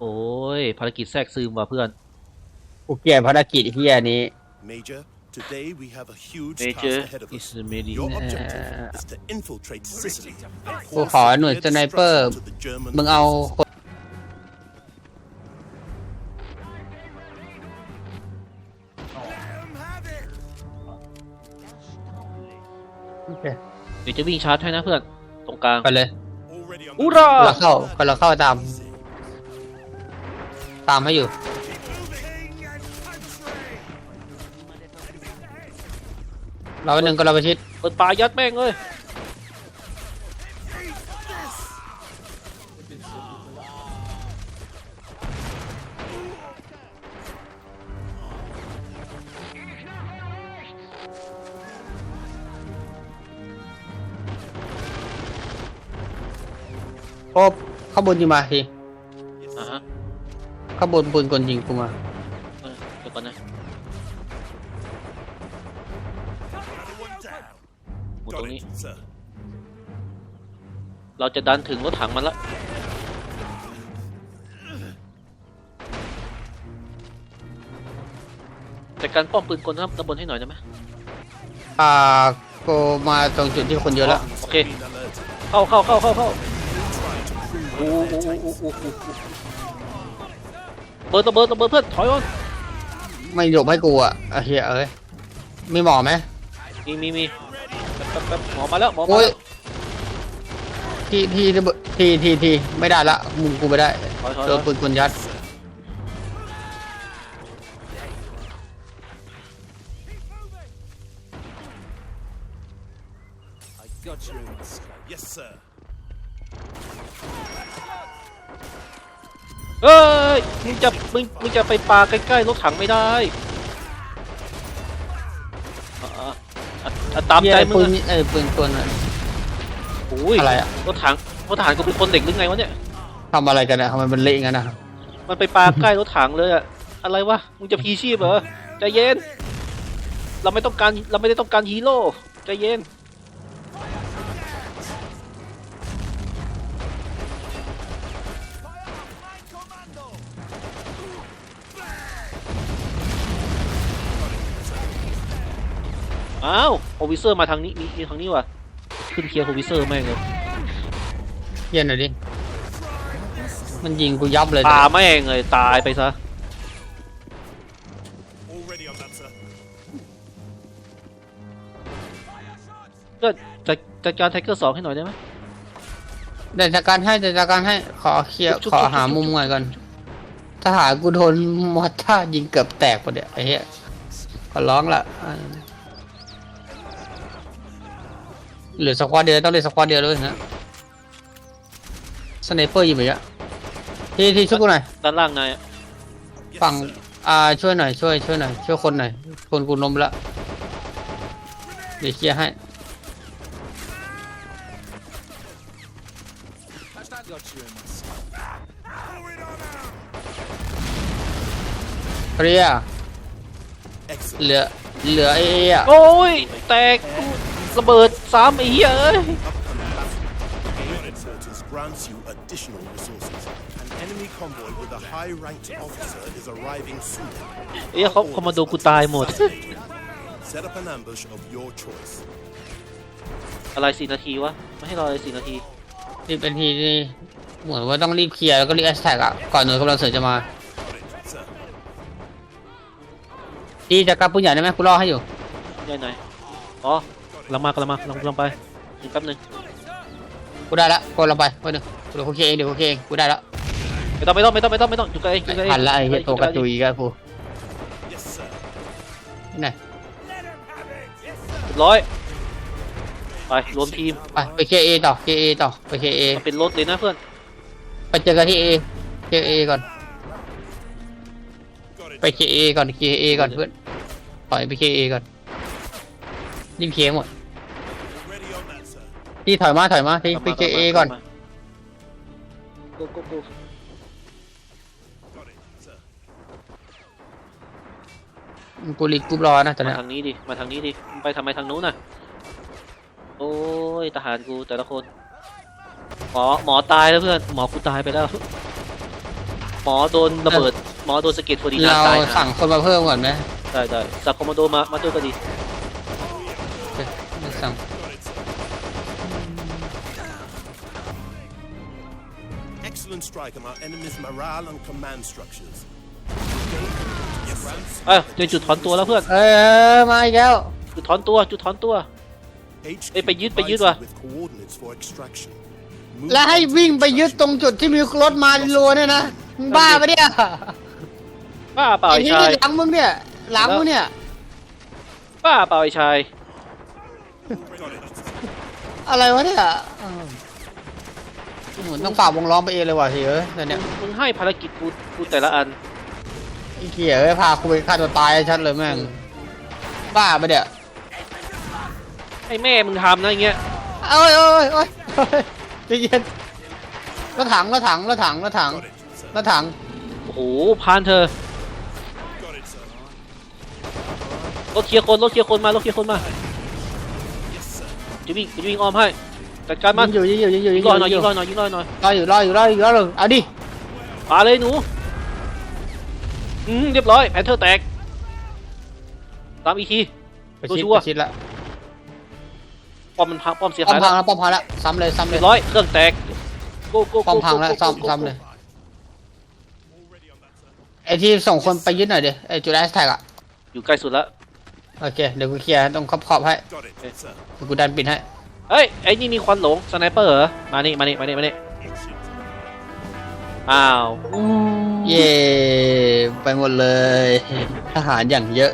โอ้ย ภารกิจแทรกซึมว่ะเพื่อน กูเกลียดภารกิจเฮียนี้ Major, today we have a huge Major task ahead of is us. the meeting. Your objective is to infiltrate Sicily. and กู force ขอหน่วย clear ส the ไนเปอร์ struggle to the German มึงเอาคนโอเคเดี๋ยวจะวิ่งชาร์จให้นะเพื่อน ตรงกลางไปเลย Already on อุ the ราเราเข้าคนเราเข้าตาม ตามให้อยู่ เราหนึ่งก็เราไปชิดเปิดปลายัดแม่งเลย โอ้ข้างบนยิงมาทีอ่าฮะข้างบนปืนกลยิงกูมา เออเดี๋ยวก่อนนะ One down. หมุนตร Got งนี้ it, sir. เราจะดันถึงรถถังมันละแต่การป้อมปืนกลข้างบนให้หน่อยได้ไหมอ่ากูมาตรงจุดที่คนเยอะแล้ว โอเค Been alerted. เข้าเข้าเข้าเข้าเข้า อู้อู้อู้อู้อู้อู้เบิร์ดระเบิดระเบิดเพื่อนถอยก่อนไม่หลบให้กูอะไอ้เฮียเอ้ยมีหมอไหมมีมีมีแป๊บแป๊บหมอมาแล้วหมอมาโอ้ยแล้วทีทีทีทีทีไม่ได้ละมุมกูไม่ได้ถอยถอยโดนปืนกลยัด เอ้ยมึงจะมึงมึงจะไปปาใกล้ๆรถถังไม่ได้อะอะอะอะตามใจมึปืงนอะเออปืนกลน่ะโอ้ยอะไรอะ รถถังรถถังกูเป็นคนเด็กหรือไงวะเนี่ย ทำอะไรกันอะทำไมมันเละงั้นนะมันไปปาใกล้รถถังเลยอะอะไรวะ มึงจะพีชีพเหรอ ใจเย็น เราไม่ต้องการ เราไม่ได้ต้องการฮีโร่ ใจเย็น อ้าวโอวิเซอร์มาทางนี้มีมีทางนี้ว่ะขึ้นเคลียร์โอวิเซอร์แม่งเลยเย็นหน่อยดิ มันยิงกูยับเลยตาแม่งเลยตายไปซะ Already on that, sir. ก็จัดจัดการไทเกอร์สองให้หน่อยได้ไหม เดี๋ยวจัดการให้เดี๋ยวจัดการให้ขอเคลียร์จุ๊บขอจุ๊บหาจุ๊บ มุมหน่อยก่อนทหารกูโดนมอร์ท่าร์ยิงเกือบแตกปะเนี่ยไอ้เหี้ยขอร้องละ เหลือสควอตเดียวต้องเหลือสควอตเดียวเลยนะสไนเปอร์ยิงไปเยอะที่ที่ช่วยกูหน่อยด้านล่างนายอะ Yes, ฝั่ง sir. อ่าช่วยหน่อยช่วยช่วยหน่อยช่วยคนหน่อยคนกูล้มละเดี๋ยวเคลียร์ให้ เคลียร์ Excellent. เหลือเหลือไอ้อะโอ้ยแตก ระเบิดสามไอ้เหี้ยเอ้ย Upcoming battle. Your headquarters grants you additional resources. An enemy convoy with a high-ranked officer is arriving soon. เอ้ยเขาเขามาดูกูตายหมด Set up an ambush of your choice. อะไรสี่นาทีวะ ไม่ให้รออะไรสี่นาทีรีบเป็นทีนี่เหมือนว่าต้องรีบเคลียร์แล้วก็รีบแอสแท็กอะก่อนหน่วยกำลังเสริมจะมา sir. ดีจะกลับปืนใหญ่ได้ไหมกูรอให้อยู่ได้ไหน่อ๋อกำ ลังมากำลังมากำลังกำลังไปอีกแป๊บหนึงกูได้ละกูลงไปไปหนึ่งเดี๋ยวกูเคลียร์เองเดี๋ยวกูเคลียร์เองกูได้ละไม่ต้องไม่ต้องไม่ต้องไม่ต้องไม่ต้องอยู่ไกลอยู่ไกลทันละไอ้เหี้ยตัวกระจุยกันกู Yes, sir. ที่ไหนเรียบร้อยไปรวมทีมไปไปเคลียร์เอต่อเคลียร์เอต่อไปเคลียร์เอมันเป็นรถเลยนะเพื่อนไปเจอกันที่เอเคลียร์เอก่อน Got it. ไปเคลียร์เอก่อนเคลียร์เอก่อนเพื่อนปล่อยไปเคลียร์เอก่อนรีบเคลียร์หมด ที่ถอยมาถอยมาที่ไปเคลียร์เอก่อนโกโกโก Got it, sir. กูรีบกูรอนะตอนมาเนี้ยทางนี้ดิมาทางนี้ดิมึงไปทำไมทางนู้นน่ะโอ้ยยทหารกูแต่ละคนหมอหมอตายแล้วเพื่อนหมอกูตายไปแล้ว หมอโดนระเบิดหมอโดนสะเก็ดโฟดีนาเราตายสั่งคนมาเพิ่มก่อนไหมได้ได้สักคอมมานโดมามาด้วยก็ดีโอเคสั่ง Excellent strike on our enemy's morale and command structures. เอ้ยเจอจุดถอนตัวแล้วเพื่อน เออมาอีกแล้ว จุดถอนตัว จุดถอนตัว HQ เอ้ยไปยึดไปยึด provides ว่ะ you with coordinates for extraction. Move แล้วให้ on วิ่งไปยึดตรงจุดที่มีรถมารัวๆเนี่ยนะมึงบ้าปะเนี่ยบ้าเปล่าไอ้ไอ้ที่ชาย หลังมึงเนี่ย หลังมึงเนี่ย บ้าเปล่าไอ้ชายอะไรวะเนี่ยเออเหมือนต้องฝ่าวงล้อมไปเองเลยว่ะเฮ้ยเอ้ยแต่เนี่ยมึงให้ภารกิจกูกูแต่ละอันไอ้เหี้ยเอ้ยพากูไปฆ่าตัวตายชัดเลยแม่งบ้าปะเนี่ยให้แม่มึงทำนะอย่างเงี้ยเอ้ยเอ้ยเอ้ยเอ้ยใจเย็นรถถังรถถังรถถังรถถังรถถังโอ้โหพานเธอรถเคลียร์คนรถเคลียร์คนมารถเคลียร์คนมาจะวิ่งจะวิ่งอ้อมให้ จัดการมันยิงอยู่ยิงอยู่ยิงอยู่ยิยิงงรอยหน่อยอยิยู่งรอยหน่อยยิงรอยหน่อยรออยู่รออยู่รออยู่รออยู่เอาดิปาเลยหนูอืมเรียบร้อยแพนเทอร์แตกตามอีกทีไปชิดชัวร์ไปชิดละป้อมมันพังป้อมเสียป้อหามยพัแล้งวแล้วป้อมพังแล้วซ้ำเลยซ้ำเลเรียยบร้อยเครื่องแตกโก้โก้ป้อมโก้พังแล้วโก้ซ้ำโก้ซ้ำเลยไอที่ส่งคนไปยึดหน่อยดิไอจุดแอสแท็กอะอยู่ใกล้สุดแล้วโอเคเดี๋ยวกูเคลียร์ตรงขอบขอบๆให้ Got it, sir. เดี๋ยวกูดันปิดให้ เฮ้ยไอ้นี่มีควันหลงสไนเปอร์เหรอมานี่มานี่มานี่มานี่อ้าว เย่ไปหมดเลยทหารอย่างเยอะ